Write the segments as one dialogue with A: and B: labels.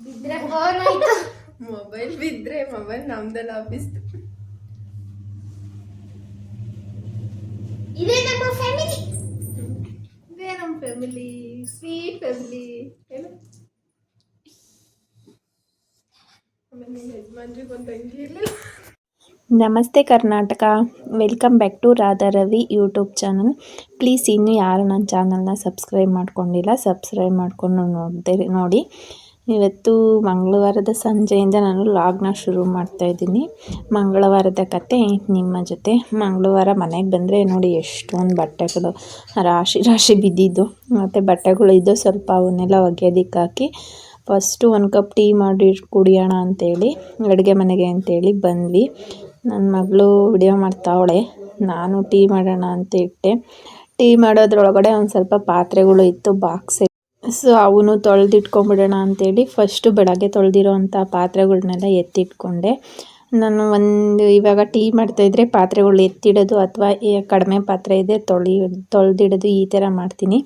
A: ಬಿದ್ರೆ ಫೋನ್ ಆಯ್ತು.
B: ಮೊಬೈಲ್ ಬಿದ್ರೆ ಮೊಬೈಲ್ ನಮ್ದೆಲ್ಲ ಆಫೀಸ್
A: ಇದೇ ನಮ್ಮ ಫ್ಯಾಮಿಲಿ
B: ಇದೇ ನಮ್ಮ ಫ್ಯಾಮಿಲಿ ಸ್ವೀಟ್ ಫ್ಯಾಮಿಲಿ ಏನು? ಆಮೇಲೆ ನಿಮ್ಮ ಯಜಮಾನ್ರಿಗೆ ಒಂದು ಅಂಗಿ ಇರಲಿಲ್ಲ.
C: Namaste Karnataka. Welcome back to Radha Ravi YouTube channel. Please ಇನ್ನೂ ಯಾರು ನನ್ನ ಚಾನಲ್ನ ಸಬ್ಸ್ಕ್ರೈಬ್ ಮಾಡ್ಕೊಂಡಿಲ್ಲ, ಸಬ್ಸ್ಕ್ರೈಬ್ ಮಾಡ್ಕೊಂಡು ನೋಡಿದೆ, ನೋಡಿ. ಇವತ್ತು ಮಂಗಳವಾರದ ಸಂಜೆಯಿಂದ ನಾನು ಲಾಗ್ನ ಶುರು ಮಾಡ್ತಾ ಇದ್ದೀನಿ. ಮಂಗಳವಾರದ ಕತೆ ನಿಮ್ಮ ಜೊತೆ. ಮಂಗಳವಾರ ಮನೆಗೆ ಬಂದರೆ ನೋಡಿ ಎಷ್ಟೊಂದು ಬಟ್ಟೆಗಳು, ರಾಶಿ ರಾಶಿ ಬಿದ್ದಿದ್ದು. ಮತ್ತು ಬಟ್ಟೆಗಳು ಇದ್ದು ಸ್ವಲ್ಪ ಅವನ್ನೆಲ್ಲ ಒಗೆಯೋದಕ್ಕೆ ಹಾಕಿ ಫಸ್ಟು ಒಂದು ಕಪ್ ಟೀ ಮಾಡಿ ಕುಡಿಯೋಣ ಅಂತೇಳಿ, ಅಡುಗೆ ಮನೆಗೆ ಅಂತೇಳಿ ಬಂದ್ವಿ. ನನ್ನ ಮಗಳು ವಿಡಿಯೋ ಮಾಡ್ತಾವಳೆ ನಾನು ಟೀ ಮಾಡೋಣ ಅಂತ ಇಟ್ಟೆ. ಟೀ ಮಾಡೋದ್ರೊಳಗಡೆ ಒಂದು ಸ್ವಲ್ಪ ಪಾತ್ರೆಗಳು ಇತ್ತು ಬಾಕ್ಸ್ ಸೊ ಅವನು ತೊಳೆದಿಟ್ಕೊಂಬಿಡೋಣ ಅಂತೇಳಿ ಫಸ್ಟು ಬೆಳಗ್ಗೆ ತೊಳೆದಿರೋ ಅಂಥ ಪಾತ್ರೆಗಳನ್ನೆಲ್ಲ ಎತ್ತಿಟ್ಕೊಂಡೆ. ನಾನು ಒಂದು ಇವಾಗ ಟೀ ಮಾಡ್ತಾಯಿದ್ರೆ ಪಾತ್ರೆಗಳು ಎತ್ತಿಡೋದು ಅಥವಾ ಕಡಿಮೆ ಪಾತ್ರೆ ಇದೆ ತೊಳಿ, ತೊಳೆದಿಡೋದು ಈ ಥರ ಮಾಡ್ತೀನಿ.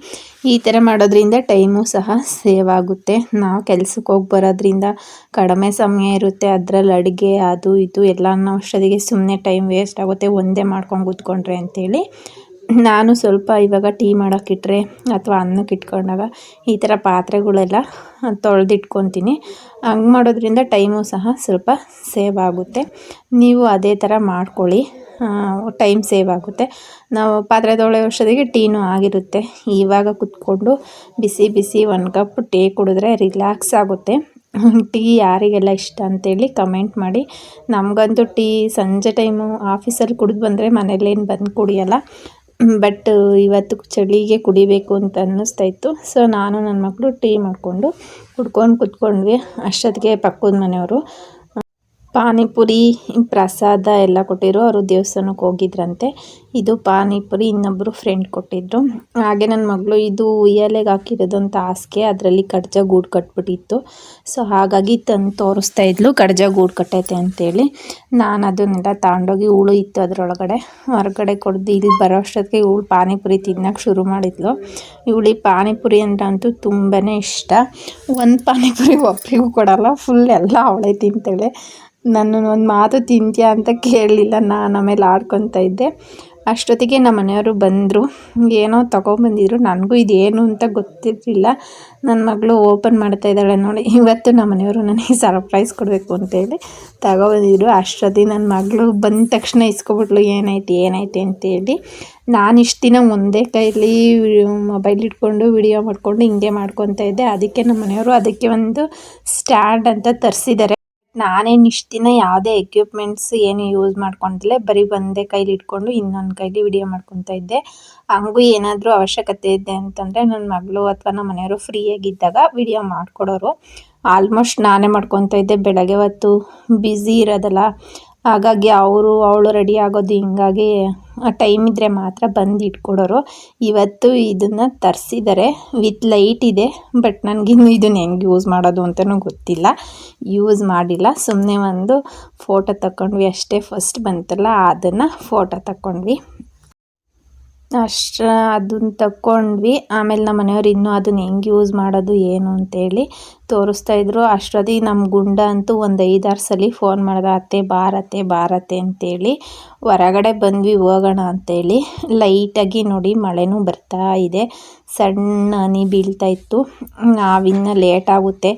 C: ಈ ಥರ ಮಾಡೋದ್ರಿಂದ ಟೈಮು ಸಹ ಸೇವ್ ಆಗುತ್ತೆ. ನಾವು ಕೆಲ್ಸಕ್ಕೆ ಹೋಗಿ ಬರೋದ್ರಿಂದ ಕಡಿಮೆ ಸಮಯ ಇರುತ್ತೆ. ಅದರಲ್ಲಿ ಅಡುಗೆ, ಅದು ಇದು ಎಲ್ಲನೂ ಅಷ್ಟೊತ್ತಿಗೆ ಸುಮ್ಮನೆ ಟೈಮ್ ವೇಸ್ಟ್ ಆಗುತ್ತೆ. ಒಂದೇ ಮಾಡ್ಕೊಂಡು ಕೂತ್ಕೊಂಡ್ರೆ ಅಂತೇಳಿ ನಾನು ಸ್ವಲ್ಪ ಇವಾಗ ಟೀ ಮಾಡೋಕ್ಕಿಟ್ರೆ ಅಥವಾ ಅನ್ನಕ್ಕೆ ಇಟ್ಕೊಂಡಾಗ ಈ ಥರ ಪಾತ್ರೆಗಳೆಲ್ಲ ತೊಳೆದಿಟ್ಕೊತೀನಿ. ಹಂಗೆ ಮಾಡೋದ್ರಿಂದ ಟೈಮು ಸಹ ಸ್ವಲ್ಪ ಸೇವ್ ಆಗುತ್ತೆ. ನೀವು ಅದೇ ಥರ ಮಾಡ್ಕೊಳ್ಳಿ. ಟೈಮ್ ಸೇವ್ ಆಗುತ್ತೆ. ನಾವು ಪಾತ್ರೆ ತೊಳೆಯೋ ವರ್ಷದಿಗೆ ಟೀನೂ ಆಗಿರುತ್ತೆ. ಇವಾಗ ಕುತ್ಕೊಂಡು ಬಿಸಿ ಬಿಸಿ ಒಂದು ಕಪ್ ಟೀ ಕುಡಿದ್ರೆ ರಿಲ್ಯಾಕ್ಸ್ ಆಗುತ್ತೆ. ಟೀ ಯಾರಿಗೆಲ್ಲ ಇಷ್ಟ ಅಂತೇಳಿ ಕಮೆಂಟ್ ಮಾಡಿ. ನಮಗಂತೂ ಟೀ ಸಂಜೆ ಟೈಮು ಆಫೀಸಲ್ಲಿ ಕುಡಿದು ಬಂದರೆ ಮನೇಲೇನು ಬಂದು ಕುಡಿಯೋಲ್ಲ. ಬಟ್ ಇವತ್ತು ಚಳಿಗೆ ಕುಡಿಬೇಕು ಅಂತ ಅನ್ನಿಸ್ತಾ ಇತ್ತು. ಸೊ ನಾನು ನನ್ನ ಮಕ್ಕಳು ಟೀ ಮಾಡಿಕೊಂಡು ಕುಡ್ಕೊಂಡು ಕುತ್ಕೊಂಡ್ವಿ. ಅಷ್ಟೊತ್ತಿಗೆ ಪಕ್ಕದ ಮನೆಯವರು. ಪಾನಿಪುರಿ ಪ್ರಸಾದ ಎಲ್ಲ ಕೊಟ್ಟಿದ್ರು. ಅವರು ದೇವಸ್ಥಾನಕ್ಕೆ ಹೋಗಿದ್ರಂತೆ. ಇದು ಪಾನಿಪುರಿ ಇನ್ನೊಬ್ಬರು ಫ್ರೆಂಡ್ ಕೊಟ್ಟಿದ್ರು. ಹಾಗೆ ನನ್ನ ಮಗಳು ಇದು ಉಯ್ಯಾಲೆಗೆ ಹಾಕಿರೋದು ಅಂತ ಹಾಸಿಗೆ, ಅದರಲ್ಲಿ ಕಡ್ಜ ಗೂಡು ಕಟ್ಬಿಟ್ಟಿತ್ತು. ಸೊ ಹಾಗಾಗಿ ತಂದು ತೋರಿಸ್ತಾ ಇದ್ಲು, ಕಡ್ಜ ಗೂಡು ಕಟ್ಟೈತೆ ಅಂತೇಳಿ. ನಾನು ಅದನ್ನೆಲ್ಲ ತಗೊಂಡೋಗಿ ಹೂಳು ಇತ್ತು ಅದರೊಳಗಡೆ. ಹೊರಗಡೆ ಕೊಡ್ದು ಇಲ್ಲಿ ಬರೋ ಅಷ್ಟೊತ್ತಿಗೆ ಇವಳು ಪಾನಿಪುರಿ ತಿನ್ನೋಕೆ ಶುರು ಮಾಡಿದ್ಲು. ಇವಳಿ ಪಾನಿಪುರಿ ಅಂತ ಅಂತೂ ತುಂಬಾ ಇಷ್ಟ. ಒಂದು ಪಾನಿಪುರಿ ಒಬ್ಬರಿಗೂ ಕೊಡಲ್ಲ ಫುಲ್ ಎಲ್ಲ ಅವಳೇ ತಿಂತಾಳೆ. ನನ್ನನ್ನು ಒಂದು ಮಾತು ತಿಂತೀಯ ಅಂತ ಕೇಳಲಿಲ್ಲ ನಾನು, ಆಮೇಲೆ ಆಡ್ಕೊತ ಇದ್ದೆ. ಅಷ್ಟೊತ್ತಿಗೆ ನಮ್ಮ ಮನೆಯವರು ಬಂದರು. ಏನೋ ತೊಗೊಂಬಂದಿದ್ರು, ನನಗೂ ಇದೇನು ಅಂತ ಗೊತ್ತಿರಲಿಲ್ಲ. ನನ್ನ ಮಗಳು ಓಪನ್ ಮಾಡ್ತಾ ಇದ್ದಾಳೆ ನೋಡಿ, ಇವತ್ತು ನಮ್ಮ ಮನೆಯವರು ನನಗೆ ಸರ್ಪ್ರೈಸ್ ಕೊಡಬೇಕು ಅಂತೇಳಿ ತಗೊಬಂದಿದ್ರು. ಅಷ್ಟೊತ್ತಿಗೆ ನನ್ನ ಮಗಳು ಬಂದ ತಕ್ಷಣ ಇಸ್ಕೊಬಿಟ್ಲು, ಏನಾಯ್ತು ಏನೈತಿ ಅಂತೇಳಿ ನಾನು ಇಷ್ಟು ದಿನ ಒಂದೇ ಕೈಲಿ ಮೊಬೈಲ್ ಇಟ್ಕೊಂಡು ವಿಡಿಯೋ ಮಾಡಿಕೊಂಡು ಹಿಂಗೆ ಮಾಡ್ಕೊತಾ ಇದ್ದೆ. ಅದಕ್ಕೆ ನಮ್ಮ ಮನೆಯವರು ಅದಕ್ಕೆ ಒಂದು ಸ್ಟ್ಯಾಂಡ್ ಅಂತ ತರಿಸಿದ್ದಾರೆ. ನಾನೇನು ಇಷ್ಟು ದಿನ ಯಾವುದೇ ಎಕ್ವಿಪ್ಮೆಂಟ್ಸ್ ಏನು ಯೂಸ್ ಮಾಡ್ಕೊಂಡಿಲ್ಲ ಬರೀ ಒಂದೇ ಕೈಲಿ ಇಟ್ಕೊಂಡು ಇನ್ನೊಂದು ಕೈಲಿ ವಿಡಿಯೋ ಮಾಡ್ಕೊತಾ ಇದ್ದೆ. ಹಂಗೂ ಏನಾದರೂ ಅವಶ್ಯಕತೆ ಇದೆ ಅಂತಂದರೆ ನನ್ನ ಮಗಳು ಅಥವಾ ನಮ್ಮ ಮನೆಯವರು ಫ್ರೀಯಾಗಿದ್ದಾಗ ವಿಡಿಯೋ ಮಾಡ್ಕೊಡೋರು. ಆಲ್ಮೋಸ್ಟ್ ನಾನೇ ಮಾಡ್ಕೊತಾ ಇದ್ದೆ. ಬೆಳಗ್ಗೆ ಹೊತ್ತು ಬ್ಯುಸಿ ಇರೋದಲ್ಲ. ಹಾಗಾಗಿ ಅವರು, ಅವಳು ರೆಡಿ ಆಗೋದು ಹಿಂಗಾಗಿ ಟೈಮ್ ಇದ್ದರೆ ಮಾತ್ರ ಬಂದು ಇಟ್ಕೊಡೋರು. ಇವತ್ತು ಇದನ್ನು ತರಿಸಿದ್ದಾರೆ ವಿತ್ ಲೈಟ್ ಇದೆ ಬಟ್ ನನಗಿನ್ನು ಇದನ್ನು ಹೆಂಗೆ ಯೂಸ್ ಮಾಡೋದು ಅಂತಲೂ ಗೊತ್ತಿಲ್ಲ. ಯೂಸ್ ಮಾಡಿಲ್ಲ. ಸುಮ್ಮನೆ ಒಂದು ಫೋಟೋ ತಗೊಂಡ್ವಿ ಅಷ್ಟೇ ಫಸ್ಟ್ ಬಂತಲ್ಲ, ಅದನ್ನು ಫೋಟೋ ತಗೊಂಡ್ವಿ ಅಷ್ಟು, ಅದನ್ನ ತಗೊಂಡ್ವಿ ಆಮೇಲೆ ನಮ್ಮ ಮನೆಯವ್ರು ಇನ್ನೂ ಅದನ್ನ ಹೆಂಗೆ ಯೂಸ್ ಮಾಡೋದು ಏನು ಅಂತೇಳಿ ತೋರಿಸ್ತಾ ಇದ್ರು. ಅಷ್ಟೊತ್ತಿಗೆ ನಮ್ಮ ಗುಂಡ ಅಂತೂ ಒಂದು ಐದಾರು ಸಲ ಫೋನ್ ಮಾಡಿದ, ಅತ್ತೆ ಬಾರತ್ತೆ ಬಾರತ್ತೆ ಅಂತೇಳಿ ಹೊರಗಡೆ ಬಂದ್ವಿ, ಹೋಗೋಣ ಅಂತೇಳಿ. ಲೈಟಾಗಿ ನೋಡಿ ಮಳೆನೂ ಬರ್ತಾ ಇದೆ. ಸಣ್ಣ ಹನಿ ಬೀಳ್ತಾ ಇತ್ತು. ನಾವಿನ್ನ ಲೇಟ್ ಆಗುತ್ತೆ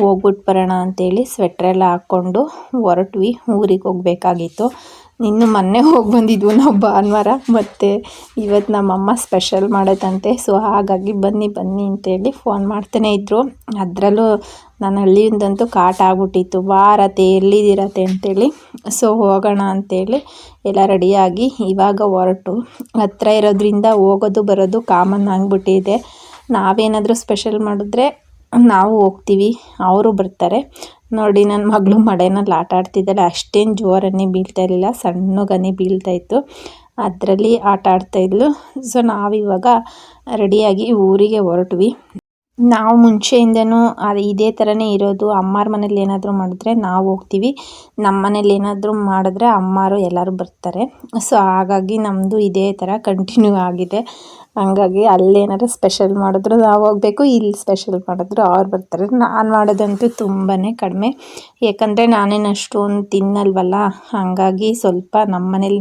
C: ಹೋಗ್ಬಿಟ್ಟು ಬರೋಣ ಅಂತೇಳಿ ಸ್ವೆಟ್ರೆಲ್ಲ ಹಾಕ್ಕೊಂಡು ಹೊರಟ್ವಿ. ಊರಿಗೆ ಹೋಗಬೇಕಾಗಿತ್ತು. ಇನ್ನು ಮೊನ್ನೆ ಹೋಗಿ ಬಂದಿದ್ವು ನಾವು ಭಾನುವಾರ, ಮತ್ತು ಇವತ್ತು ನಮ್ಮಮ್ಮ ಸ್ಪೆಷಲ್ ಮಾಡೋದಂತೆ ಸೊ ಹಾಗಾಗಿ ಬನ್ನಿ ಬನ್ನಿ ಅಂತೇಳಿ ಫೋನ್ ಮಾಡ್ತಾನೆ ಇದ್ದರು ಅದರಲ್ಲೂ ನಾನು ಹಳ್ಳಿಯಿಂದಂತೂ ಕಾಟ ಆಗ್ಬಿಟ್ಟಿತ್ತು ವಾರತೆ ಎಲ್ಲಿದ್ದೀರತೆ ಅಂತೇಳಿ. ಸೊ ಹೋಗೋಣ ಅಂತೇಳಿ ಎಲ್ಲ ರೆಡಿಯಾಗಿ ಇವಾಗ ಹೊರಟು. ಹತ್ರ ಇರೋದ್ರಿಂದ ಹೋಗೋದು ಬರೋದು ಕಾಮನ್ ಆಗಿಬಿಟ್ಟಿದೆ. ನಾವೇನಾದರೂ ಸ್ಪೆಷಲ್ ಮಾಡಿದ್ರೆ ನಾವು ಹೋಗ್ತೀವಿ, ಅವರು ಬರ್ತಾರೆ. ನೋಡಿ ನನ್ನ ಮಗಳು ಮಳೆನಲ್ಲಿ ಆಟ ಆಡ್ತಿದ್ದಾಳೆ. ಅಷ್ಟೇನು ಜೋರನ್ನೇ ಬೀಳ್ತಾ ಇರಲಿಲ್ಲ. ಸಣ್ಣಗನೆ ಬೀಳ್ತಾ ಇತ್ತು. ಅದರಲ್ಲಿ ಆಟ ಆಡ್ತಾಯಿದ್ಲು ಸೊ ನಾವಿವಾಗ ರೆಡಿಯಾಗಿ ಊರಿಗೆ ಹೊರಟ್ವಿ. ನಾವು ಮುಂಚೆಯಿಂದನೂ ಅದು, ಇದೇ ಥರನೇ ಇರೋದು. ಅಮ್ಮಾರ ಮನೇಲಿ ಏನಾದರೂ ಮಾಡಿದ್ರೆ ನಾವು ಹೋಗ್ತೀವಿ. ನಮ್ಮ ಮನೇಲಿ ಏನಾದರೂ ಮಾಡಿದ್ರೆ ಅಮ್ಮಾರು ಎಲ್ಲರೂ ಬರ್ತಾರೆ. ಸೊ ಹಾಗಾಗಿ ನಮ್ಮದು ಇದೇ ಥರ ಕಂಟಿನ್ಯೂ ಆಗಿದೆ. ಹಂಗಾಗಿ ಅಲ್ಲೇನಾರು ಸ್ಪೆಷಲ್ ಮಾಡಿದ್ರು ನಾವು ಹೋಗಬೇಕು ಇಲ್ಲಿ ಸ್ಪೆಷಲ್ ಮಾಡಿದ್ರು ಅವ್ರು ಬರ್ತಾರೆ. ನಾನು ಮಾಡೋದಂತೂ ತುಂಬಾ ಕಡಿಮೆ. ಯಾಕಂದರೆ ನಾನೇನು ಅಷ್ಟೊಂದು ತಿನ್ನಲ್ವಲ್ಲ ಹಾಗಾಗಿ ಸ್ವಲ್ಪ ನಮ್ಮ ಮನೇಲಿ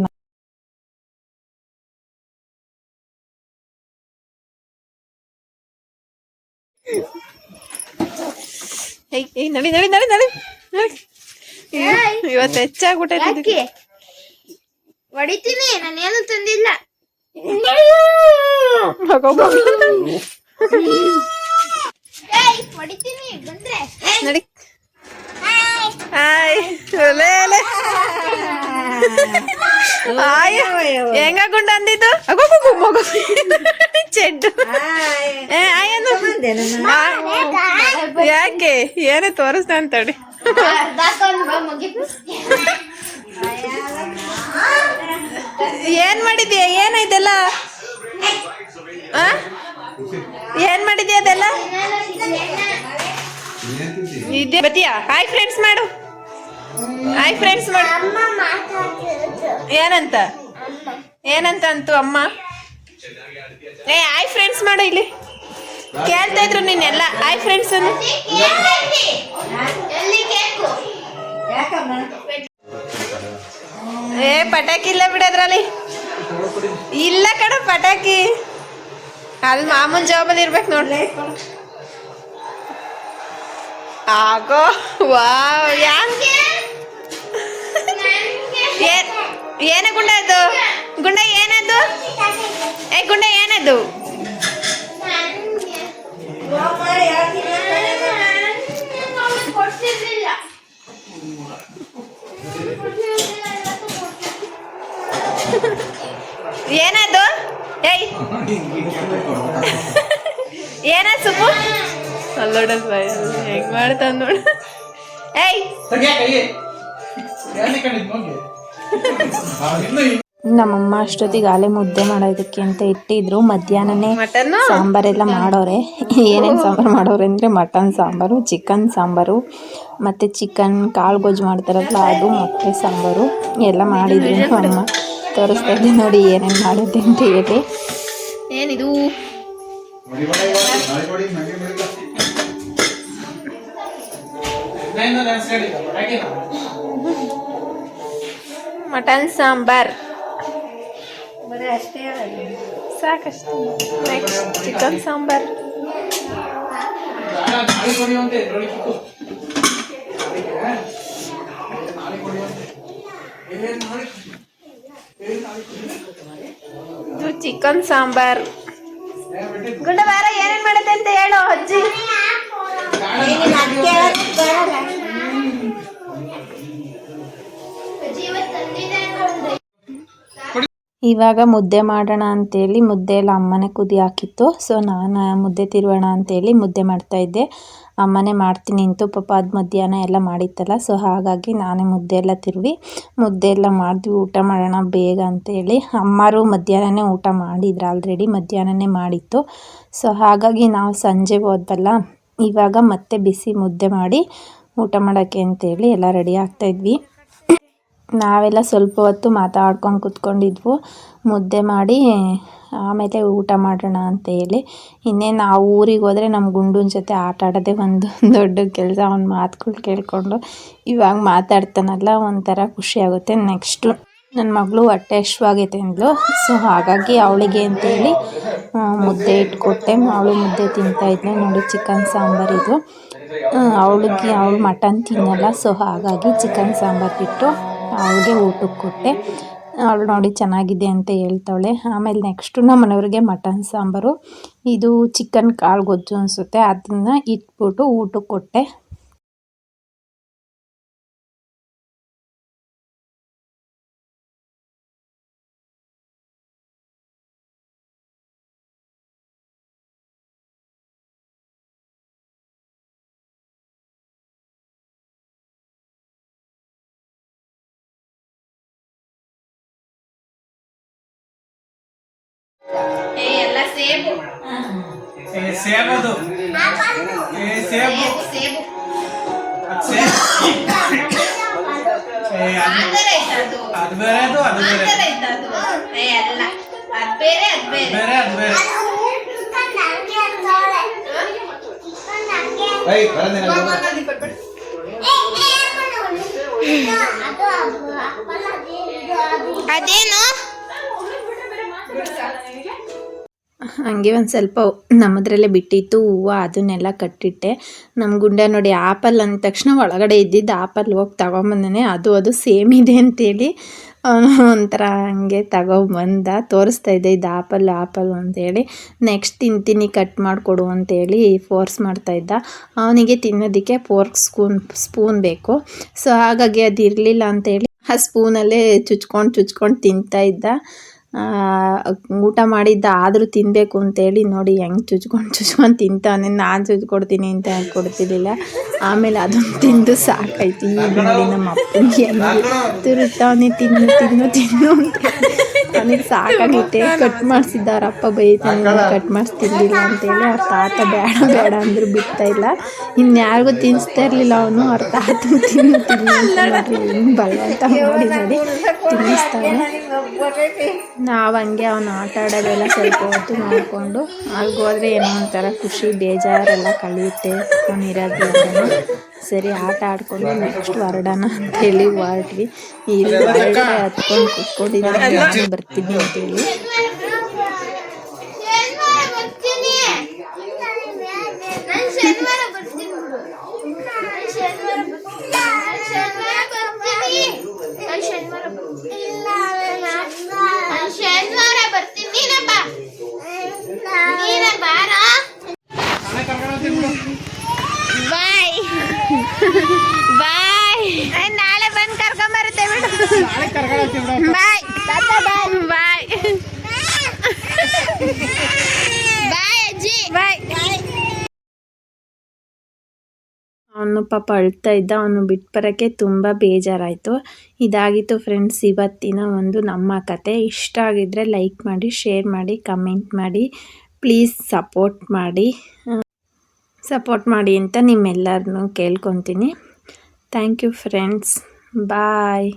C: ಏಯ್ ಏಯ್ ನಡಿ ನಡಿ ನಡಿ ನಡಿ ನಡಿ. ಇವತ್ತು
A: ಹೆಚ್ಚಾಗ್ಬಿಟ್ಟೆ ಹೊಡಿತೀನಿ ನಾನೇನು ತಂದಿಲ್ಲ.
C: ನಡಿ ಹಾಯ್ ಒಲೆ ಒಲೆ ಆಯ್ ಹೆಂಗ ಗುಂಡ ಅಂದಿದ್ದು ಅಗೋ ಗೋ, ಗೋ, ಮಗು. ಚೆಡ್ಡು ಏ ಆಯನು ಆ, ಯಾಕೆ ಏನೇ ತೋರಿಸ್ದೆ ಅಂತಡಿ
A: ಅರ್ಧಾಕೊಂಡ್ ಬಾ ಮುಗಿತು
C: ಏನ್ ಮಾಡಿದ್ಯಾ? ಏನ ಇದೆಲ್ಲ? ಏನ್ ಮಾಡಿದ್ಯಾ ಅದೆಲ್ಲ? ಇದೆ ಬತ್ತೀಯಾ? ಹಾಯ್ ಫ್ರೆಂಡ್ಸ್ ಮಾಡು. ಹಾಯ್ ಫ್ರೆಂಡ್ಸ್ ಮಾಡು. ಏನಂತ? ಏನಂತ ಅಂತು ಅಮ್ಮ? ಏ ಹಾಯ್ ಫ್ರೆಂಡ್ಸ್ ಮಾಡು ಇಲ್ಲಿ. ಕೇಳ್ತಾ ಇದ್ರು ನೀನೆಲ್ಲ ಹಾಯ್ ಫ್ರೆಂಡ್ಸ್ ಅನ್ನು. ಏ, ಪಟಾಕಿ ಇಲ್ಲ ಬಿಡೋದ್ರಲ್ಲಿ ಇಲ್ಲ ಕಣ ಪಟಾಕಿ. ಅಲ್ಲಿ ಮಾಮೂಲ್ ಜವಾಬಲ್ಲಿ ಇರ್ಬೇಕು ನೋಡ್ಲಿ. ಆಗೋ, ವಾವ್ ಯಾಕೆ ಏನ ಗುಂಡ ಅದು? ಗುಂಡ ಏನದು? ಏ, ಗುಂಡ ಏನದು? ಏನದು ಏಯ್. ಏನ ಸುಬ್ಬು? ಅಲ್ಲೋಡಲ್ ಬಾಯ್ ಹೆಂಗ್ ಮಾಡ್ತಾನ ನೋಡು. ಏಯ್. ನಮ್ಮಮ್ಮ ಅಷ್ಟೊತ್ತಿಗೆ ಆಲೆ ಮುದ್ದೆ ಮಾಡೋದಕ್ಕೆ ಅಂತ ಇಟ್ಟಿದ್ರು. ಮಧ್ಯಾಹ್ನನೇ ಸಾಂಬಾರೆಲ್ಲ ಮಾಡೋರೆ. ಏನೇನು ಸಾಂಬಾರು ಮಾಡೋರೆ ಅಂದರೆ ಮಟನ್ ಸಾಂಬಾರು ಚಿಕನ್ ಸಾಂಬಾರು ಮತ್ತು ಚಿಕನ್ ಕಾಳು ಗೊಜ್ಜು ಮಾಡ್ತಾರಲ್ಲ ಅದು ಮೊಟ್ಟೆ ಸಾಂಬಾರು. ಎಲ್ಲ ಮಾಡಿದ್ರು ಅಮ್ಮ ತೋರಿಸ್ತಾ ಇದ್ದೆ ನೋಡಿ ಏನೇನು ಮಾಡಿದ್ದೆ ಅಂತ ಹೇಳಿ. ಏನಿದು? ಮಟನ್ ಸಾಂಬಾರ್. ಸಾಕಷ್ಟು. Next chicken sambar. Chicken sambar. ಗುಂಡ ಬಾರ ಏನೇನ್ ಮಾಡುತ್ತೆ ಅಂತ ಹೇಳು ಅಜ್ಜಿ. ಇವಾಗ ಮುದ್ದೆ ಮಾಡೋಣ ಅಂತೇಳಿ ಮುದ್ದೆ ಎಲ್ಲ ಅಮ್ಮನೇ ಕುದಿ ಹಾಕಿತ್ತು. ಸೊ ನಾನು ಮುದ್ದೆ ತಿರುವೋಣ ಅಂತೇಳಿ ಮುದ್ದೆ ಮಾಡ್ತಾ ಇದ್ದೆ. ಅಮ್ಮನೇ ಮಾಡ್ತೀನಿ ಅಂತು ಪಾಪ ಅದು ಮಧ್ಯಾಹ್ನ ಎಲ್ಲ ಮಾಡಿತ್ತಲ್ಲ ಸೊ ಹಾಗಾಗಿ ನಾನೇ ಮುದ್ದೆ ಎಲ್ಲ ತಿರುವಿ. ಮುದ್ದೆ ಎಲ್ಲ ಮಾಡಿದ್ವಿ, ಊಟ ಮಾಡೋಣ ಬೇಗ ಅಂತೇಳಿ. ಅಮ್ಮರು ಮಧ್ಯಾಹ್ನನೇ ಊಟ ಮಾಡಿದ್ರು ಆಲ್ರೆಡಿ ಮಧ್ಯಾಹ್ನನೇ ಮಾಡಿತ್ತು. ಸೊ ಹಾಗಾಗಿ ನಾವು ಸಂಜೆ ಹೋದ್ವಲ್ಲ, ಇವಾಗ ಮತ್ತೆ ಬಿಸಿ ಮುದ್ದೆ ಮಾಡಿ ಊಟ ಮಾಡೋಕ್ಕೆ ಅಂತೇಳಿ ಎಲ್ಲ ರೆಡಿ ಆಗ್ತಾಯಿದ್ವಿ ನಾವೆಲ್ಲ ಸ್ವಲ್ಪ ಹೊತ್ತು ಮಾತಾಡ್ಕೊಂಡು ಕೂತ್ಕೊಂಡಿದ್ವು. ಮುದ್ದೆ ಮಾಡಿ, ಆಮೇಲೆ ಊಟ ಮಾಡೋಣ ಅಂತ ಹೇಳಿ. ಇನ್ನೇನು ಆ ಊರಿಗೆ ಹೋದರೆ ನಮ್ಮ ಗುಂಡನ ಜೊತೆ ಆಟ ಒಂದು ದೊಡ್ಡ ಕೆಲಸ. ಅವ್ನ ಮಾತುಗಳು ಕೇಳಿಕೊಂಡು ಇವಾಗ ಮಾತಾಡ್ತಾನಲ್ಲ, ಒಂಥರ ಖುಷಿಯಾಗುತ್ತೆ ನೆಕ್ಸ್ಟು ನನ್ನ ಮಗಳು ಹೊಟ್ಟೆ ಹಶ್ವಾಗೈತೆ ಅಂದ್ಲು ಸೊ ಹಾಗಾಗಿ ಅವಳಿಗೆ ಅಂತೇಳಿ ಮುದ್ದೆ ಇಟ್ಕೊಟ್ಟೆ. ಅವಳು ಮುದ್ದೆ ತಿಂತಾ ಇದ್ಲು. ನೋಡಿ ಚಿಕನ್ ಸಾಂಬಾರಿದು ಅವಳಿಗೆ, ಅವಳು ಮಟನ್ ತಿನ್ನಲ್ಲ. ಸೊ ಹಾಗಾಗಿ ಚಿಕನ್ ಸಾಂಬಾರು ಇಟ್ಟು ಅವಳಿಗೆ ಊಟಕ್ಕೆ ಕೊಟ್ಟೆ. ಅವಳು ನೋಡಿ ಚೆನ್ನಾಗಿದೆ ಅಂತ ಹೇಳ್ತಾಳೆ ಆಮೇಲೆ ನೆಕ್ಸ್ಟು ನಮ್ಮ ಮನೆಯವ್ರಿಗೆ ಮಟನ್ ಸಾಂಬಾರು. ಇದು ಚಿಕನ್ ಕಾಳು ಗೊಜ್ಜು ಅನಿಸುತ್ತೆ. ಅದನ್ನು ಇಟ್ಬಿಟ್ಟು ಊಟಕ್ಕೆ ಕೊಟ್ಟೆ.
A: ಥರ ಇತ್ತು ಅದು
D: ಅದು ಬೇರೆ ಅದು ಅದು
A: ಆ
D: ಬೇರೆ
A: ಥರ ಇತ್ತು ಅದು ಏ ಅಲ್ಲ ಅದ್ ಬೇರೆ ಅದ್ ಬೇರೆ
D: ಬೇರೆ ಅದು ಬೇರೆ
E: ಏಯ್ ಬರೋದಿಲ್ಲ
A: ಅದೇನು
C: ಹಂಗೆ ಒಂದು ಸ್ವಲ್ಪ ನಮ್ಮದ್ರಲ್ಲೇ ಬಿಟ್ಟಿತ್ತು ಹೂವು ಅದನ್ನೆಲ್ಲ ಕಟ್ಟಿಟ್ಟೆ. ನಮ್ಮ ಗುಂಡ ನೋಡಿ ಆಪಲ್ ಅಂದ ತಕ್ಷಣ ಒಳಗಡೆ ಇದ್ದಿದ್ದು ಆಪಲ್ ಹೋಗಿ ತಗೊಂಬಂದನೆ. ಅದು ಅದು ಸೇಮ್ ಇದೆ ಅಂತೇಳಿ ಒಂಥರ ಹಂಗೆ ತಗೊಂಬಂದ ತೋರಿಸ್ತಾ ಇದ್ದೆ ಇದು ಆಪಲ್ ಆಪಲ್ ಅಂತೇಳಿ. ನೆಕ್ಸ್ಟ್ ತಿಂತೀನಿ ಕಟ್ ಮಾಡಿಕೊಡು ಅಂತೇಳಿ ಫೋರ್ಸ್ ಮಾಡ್ತಾಯಿದ್ದ ಅವನಿಗೆ ತಿನ್ನೋದಕ್ಕೆ ಫೋರ್ಕ್ ಸ್ಪೂನ್ ಸ್ಪೂನ್ ಬೇಕು. ಸೊ ಹಾಗಾಗಿ ಅದು ಇರಲಿಲ್ಲ ಅಂತೇಳಿ ಆ ಸ್ಪೂನಲ್ಲೇ ಚುಚ್ಕೊಂಡು ಚುಚ್ಕೊಂಡು ತಿಂತಾ ಇದ್ದ. ಆ, ಊಟ ಮಾಡಿದ್ದ ಆದರೂ ತಿನ್ನಬೇಕು ಅಂತೇಳಿ ನೋಡಿ ಹೆಂಗೆ ಚುಚ್ಕೊಂಡು ಚುಚ್ಕೊಂಡು ತಿಂತಾನೆ. ನಾನು ಚುಚ್ಕೊಡ್ತೀನಿ ಅಂತ ಕೊಡ್ತಿರ್ಲಿಲ್ಲ. ಆಮೇಲೆ ಅದನ್ನು ತಿಂದು ಸಾಕಾಯ್ತು. ಈಗ ನೋಡಿ ನಮ್ಮ ಅಪ್ಪನಿಗೆ ಹೆಂಗೆ ತಿರುಗ್ತಾವನೆ ತಿನ್ನು ತಿನ್ನು ತಿನ್ನು ಅಂತ ನನಗೆ ಸಾಕಾಗೈತೆ. ಕಟ್ ಮಾಡಿಸಿದ್ದ ಅಪ್ಪ ಬೈತಾನೆ ಕಟ್ ಮಾಡಿಸ್ತಿರ್ಲಿಲ್ಲ ಅಂತೇಳಿ ಅವ್ರ ತಾತ ಬೇಡ ಬೇಡ ಅಂದ್ರು ಬಿಡ್ತಾ ಇಲ್ಲ. ಇನ್ಯಾರಿಗೂ ತಿನ್ನಿಸ್ತಾ ಇರಲಿಲ್ಲ ಅವನು, ಅವ್ರ ತಾತ ತಿನ್ನು ತಿನ್ನು ಅಂತ ಬಲವಂತ ನೋಡಿ. ತಿನ್ನಿಸ್ತಾನೆ. ನಾವು ಹಂಗೆ ಅವನು ಆಟ ಆಡೋದೆಲ್ಲ ಸ್ವಲ್ಪ ಹೊತ್ತು ನೋಡಿಕೊಂಡು ಹೋದ್ರೆ ಏನೋ ಒಂಥರ ಖುಷಿ ಬೇಜಾರೆಲ್ಲ ಕಳೆಯುತ್ತೆ ಅವನಿರೋದ್ರಿಂದ ಸರಿ ಆಟ ಆಡ್ಕೊಂಡು ನೆಕ್ಸ್ಟ್ ಹೊರಡೋಣ ಅಂತೇಳಿ ಹೊರಟ್ವಿ. ಇಲ್ಲಿ ಹತ್ಕೊಂಡು ಕುತ್ಕೊಂಡಿದ್ದೀನಿ ಬರ್ತಿದ್ವಿ ಬರ್ತೀನಿ ಅಂತೇಳಿ.
A: ಶನಿವಾರ ಬರ್ತೀನಿ ನಾನು ಶನಿವಾರ ಬರ್ತೀನಿ ಬಿಡು ನಾನು ಶನಿವಾರ ಬರ್ತೀನಿ ನಾನು ಶನಿವಾರ ಬರ್ತೀನಿ ನಾನು ಶನಿವಾರ ಬರ್ತೀನಿ ನಾನು ಶನಿವಾರ ಬರ್ತೀನಿ ನೀನೇ ಬಾ ನೀನೇ ಬಾರ
D: ನಾಳೆ ಕರ್ಕೊಂಡು ಹೋಗ್ತೀನಿ ಬಿಡು.
A: ಬಾಯ್. ಬಾಯ್. ನಾಳೆ ಬಂದು ಕರ್ಕೊಂಬರುತ್ತೆ ಬಿಡು. ಬಾಯ್. ಬಾಯ್. ಬಾಯ್ ಬಾಯ್.
C: ಅವನು ಪಾಪ ಅಳ್ತಾ ಇದ್ದ, ಅವನು ಬಿಟ್ಟು ಬರೋಕ್ಕೆ ತುಂಬ ಬೇಜಾರಾಯಿತು. ಇದಾಗಿತ್ತು ಫ್ರೆಂಡ್ಸ್ ಇವತ್ತಿನ ಒಂದು ನಮ್ಮ ಕತೆ. ಇಷ್ಟ ಆಗಿದ್ದರೆ ಲೈಕ್ ಮಾಡಿ ಶೇರ್ ಮಾಡಿ ಕಮೆಂಟ್ ಮಾಡಿ. ಪ್ಲೀಸ್ ಸಪೋರ್ಟ್ ಮಾಡಿ. ಸಪೋರ್ಟ್ ಮಾಡಿ ಅಂತ ನಿಮ್ಮೆಲ್ಲರನ್ನೂ ಕೇಳ್ಕೊತೀನಿ. Thank you friends bye